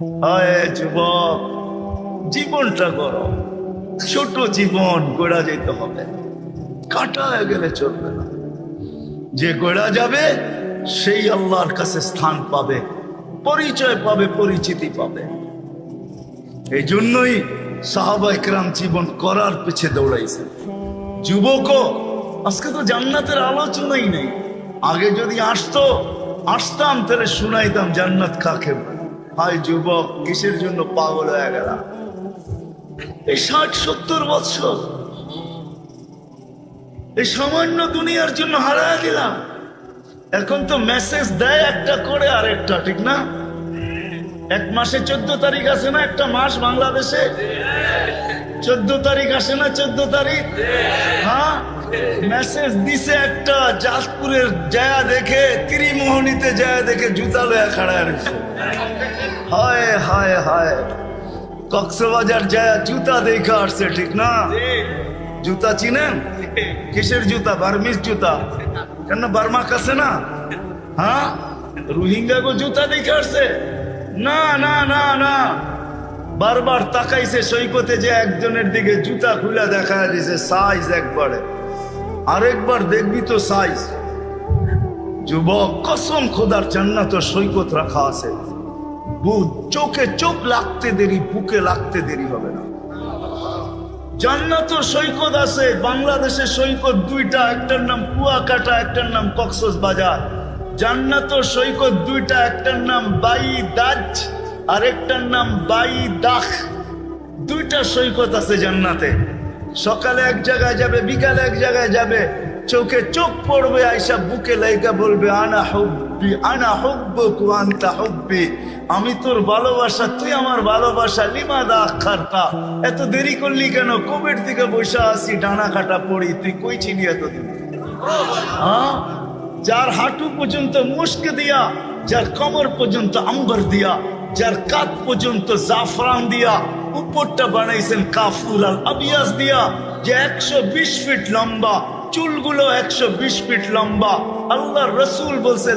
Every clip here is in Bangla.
হায় যুবক, জীবনটা করো ছোট জীবন গোড়া যেতে হবে। কাটা গেলে চলবে না। যে গোড়া যাবে, সেই আল্লাহর কাছে স্থান পাবে, পরিচয় পাবে, পরিচিতি পাবে। এই জন্যই সাহাবা জীবন করার পিছে দৌড়াইছে। যুবক আজকে তো জান্নাতের আলোচনাই নেই। আগে যদি আসতো, আসতাম, তাহলে শুনাইতাম, জান্নাত কাকে বলে। হায় যুবক, কিসের জন্য পাগল হয়ে গেলাম এই ষাট, সত্তর বৎসর। এই সামান্য দুনিয়ার জন্য হারায় দিলাম। এখন তো মেসেজ দেয় একটা করে আর একটা, ঠিক না? এক মাসে চোদ্দ তারিখ আছে না একটা মাস বাংলাদেশে? চোদ্দ তারিখ আসে না চোদ্দ তারিখ? হ্যাঁ? মেসেজ দিছে একটা জাজপুরের জায়া দেখে, ত্রিমোহনীতে জায়া দেখে জুতা লয়া খাড়া রয়েছে। হায় হায় হায়। কক্সবাজার জায়া জুতা দেখে আসছে ঠিক না? জুতা চিনেন? কিসের জুতা? বার্মিস জুতা? কেন বার্মা কাছে না? হ্যাঁ? রোহিঙ্গা গো জুতা দেখে আসছে? না না না না। বারবার তাকাইছে সৈকতে যে একজনের দিকে জুতা খুলে দেখা দিছে সাইজ একবারে। আরেকবার দেখবি তো সাইজ যুবক কসম খোদার জান্নাত সৈকত রাখা আছে। চোখে চোখ লাগতে দেরি, বুকে লাগতে দেরি হবে না। জান্নাত সৈকত আছে বাংলাদেশে সৈকত দুইটা, একটার নাম কুয়াকাটা, একটার নাম কক্সস বাজার জান্নাত সৈকত দুইটা, একটার নাম বাই দাজ আর একটার নাম বাই দাখ দুইটা সৈকত আছে জান্নাতে। সকালে এক জায়গায় যাবে, বিকালে এক জায়গায় যাবে। চোখে চোখ পড়বে আইসা বুকে লাইকা বলবে, আনা হব্বি, আনা হব্বুক ওয়া আনতা হব্বি। আমি তোর ভালোবাসা, তুই আমার ভালোবাসা লিমা দা খারতা এত দেরি করলি কেন? কোভিড থেকে বসে আসি ডানা কাটা পড়ি। তুই কই ছিলি এতদিন? হ্যাঁ? যার হাঁটু পর্যন্ত মুস্ক দিয়া, যার কমর পর্যন্ত আম্বর দিয়া, যার কাত পর্যন্ত জাফরান দিয়া, উপরটা বানাইছেন কাফুর আল আবিয়াস দিয়া, যে একশো বিশ ফিট লম্বা চুলগুলো একশো বিশ ফিট লম্বা। আল্লাহ রসুল বলছে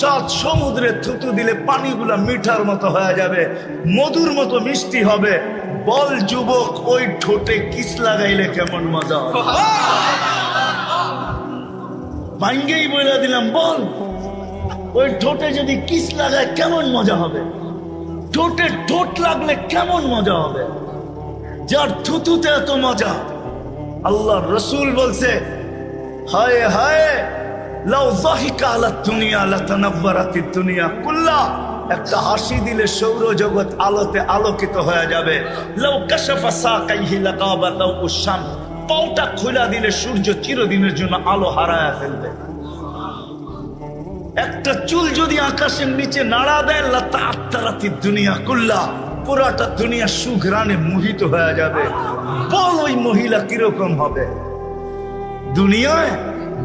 সাত সমুদ্রে থুতু দিলে পানিগুলা মিঠার মতো হয়ে যাবে মধুর মতো মিষ্টি হবে। বল যুবক ওই ঠোঁটে কিস লাগাইলে কেমন মজা ভাঙ্গেই বলে দিলাম বল ওই ঠোঁটে যদি কিস লাগায় কেমন মজা হবে? ঠোঁটে ঠোঁট লাগলে কেমন মজা হবে? যার থুতুতে এত মজা। আল্লাহ রসুল বলছে, হায় হায় একটা হাসি দিলে আলোতে হয়ে যাবে। দিলে সূর্য জন্য আলো হারায় ফেলবে। একটা চুল যদি আকাশের নিচে নাড়া দেয় লতা আত্মারাতি দুনিয়া কুল্লা। পুরাটা দুনিয়া সুঘ্রাণে মোহিত হয়ে যাবে। বল ওই মহিলা কীরকম হবে? দুনিয়ায়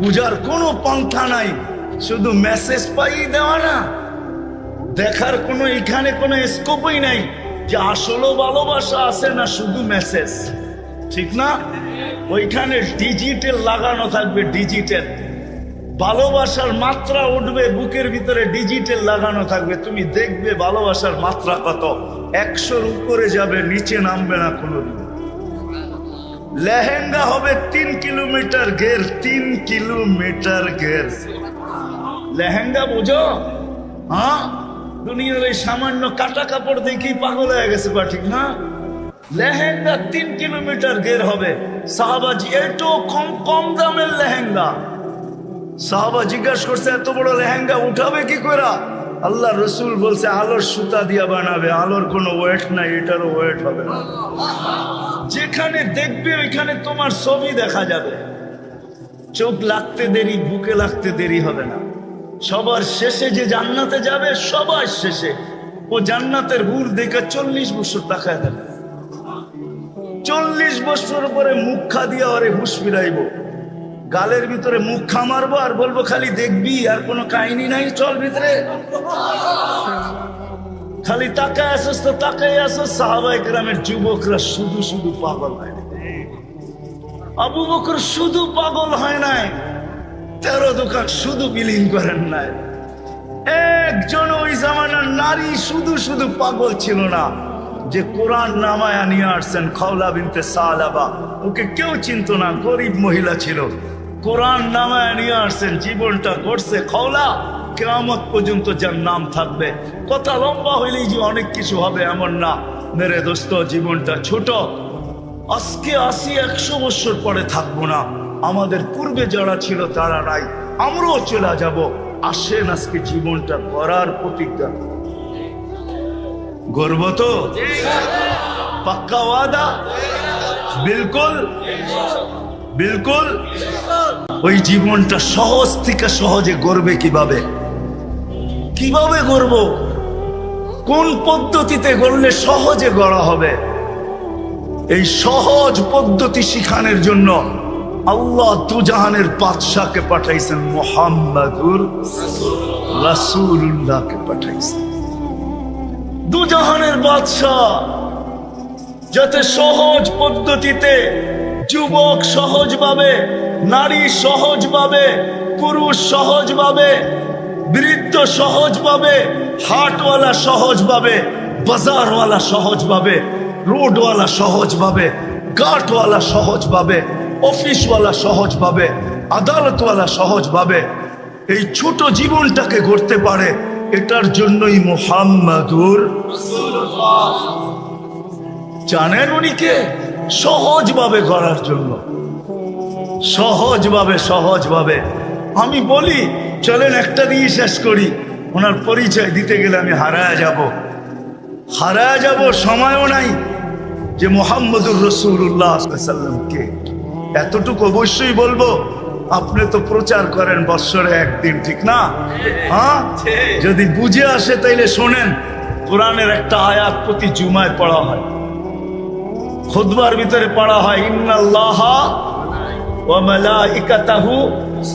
বুঝার কোনো পন্থা নাই, শুধু মেসেজ পাই দেওয়া না। দেখার কোনো, এখানে কোনো স্কোপই নাই যে আসলে ভালোবাসা আছে না শুধু মেসেজ ঠিক না? ওইখানে ডিজিটাল লাগানো থাকবে ডিজিটাল ভালোবাসার মাত্রা উঠবে, বুকের ভিতরে ডিজিটাল লাগানো থাকবে। তুমি দেখবে ভালোবাসার মাত্রা কত। একশোর উপরে যাবে, নিচে নামবে না কোনোদিন। লেহেঙ্গা হবে তিন কিলোমিটার ঘের, তিন কিলোমিটার ঘের। লেহেঙ্গা বুঝো? হ্যাঁ? দুনিয়ার এই সামান্য কাটা কাপড় দেখি পাগল হয়ে গেছে বা ঠিক না? লেহেঙ্গা তিন কিলোমিটার ঘের হবে। সাহাবাজি এটো কম কম দামের লেহেঙ্গা। সাহাবা জিজ্ঞাসা করছে, এত বড় লেহেঙ্গা উঠাবে কি করে আল্লাহ রসুল বলছে, আলোর সুতা দিয়া বানাবে, আলোর কোনো ওয়েট নাই, এটারও ওয়েট হবে না। যেখানে দেখবে, ওইখানে তোমার ছবি দেখা যাবে। চোখ লাগতে দেরি, বুকে লাগতে দেরি হবে না। সবার শেষে যে জান্নাতে যাবে, সবার শেষে। ও জান্নাতের হুর দেখে চল্লিশ বছর তাকায় দেবে চল্লিশ বছর পরে মুখ দিয়া ওরে হুশ ফিরাইব। গালের ভিতরে মুখ খা মারবো আর বলব খালি দেখবি আর কোনো কাহিনী নাই, চল ভিতরে। খালি তাকায় আসস তো তাকাই আসস সাহাবাই গ্রামের যুবকরা শুধু শুধু পাগল হয় আবু বকর শুধু পাগল হয় নাই। তেরো দোকান শুধু বিলীন করেন নাই। একজন ওই জামানার নারী শুধু শুধু পাগল ছিল না। যে কোরআন নামায়া নিয়ে আসছেন খাওলা বিনতে সালাবা, ওকে কেউ চিনত না, গরিব মহিলা ছিল। কোরআন নামায়া নিয়ে আসছেন জীবনটা করছে খওলা কেয়ামত পর্যন্ত যার নাম থাকবে। কথা লম্বা হইলেই যে অনেক কিছু হবে এমন না। মেরে দোস্ত জীবনটা ছোট। আজকে আসি একশো বছর পরে থাকব না। আমাদের পূর্বে যারা ছিল তারা নাই। আমরাও চলে যাব। আসেন আজকে জীবনটা করার প্রতিজ্ঞা। গর্ব তো? পাক্কা ওয়াদা? বিলকুল? বিলকুল। ওই জীবনটা সহজ থেকে সহজে গড়বে কীভাবে? কীভাবে গড়ব? কোন পদ্ধতিতে গড়লে সহজে গড়া হবে? এই সহজ পদ্ধতি শিখানোর জন্য আল্লাহ দুজাহানের বাদশাকে পাঠাইছেন, মোহাম্মদুর রাসূলুল্লাহকে পাঠাইছেন। দুজাহানের বাদশাহ যাতে সহজ পদ্ধতিতে যুবক সহজভাবে, নারী সহজভাবে, পুরুষ সহজভাবে, বৃদ্ধ সহজভাবে, হাটওয়ালা সহজভাবে, বাজারওয়ালা সহজভাবে, রোডওয়ালা সহজভাবে গাটওয়ালা সহজভাবে, অফিসওয়ালা সহজভাবে, আদালতওয়ালা সহজভাবে এই ছোট জীবনটাকে গড়তে পারে, এটার জন্যই মোহাম্মদুর জানেন উনি কে? সহজভাবে করার জন্য। সহজভাবে সহজভাবে। আমি বলি, চলেন একটা দিয়ে শেষ করি। ওনার পরিচয় দিতে গেলে আমি হারায় যাব। হারায় যাব সময়ও নাই যে মোহাম্মদুর রসুল্লাহ সাল্লামকে এতটুকু অবশ্যই বলব, আপনি তো প্রচার করেন বৎসরে একদিন, ঠিক না? হ্যাঁ? যদি বুঝে আসে তাইলে শোনেন, কোরআনের একটা আয়াত প্রতি জুমায় পড়া হয়। খুদবার ভিতরে পড়া হয় ইন্নাল্লাহা ওয়া মালাইকাতাহু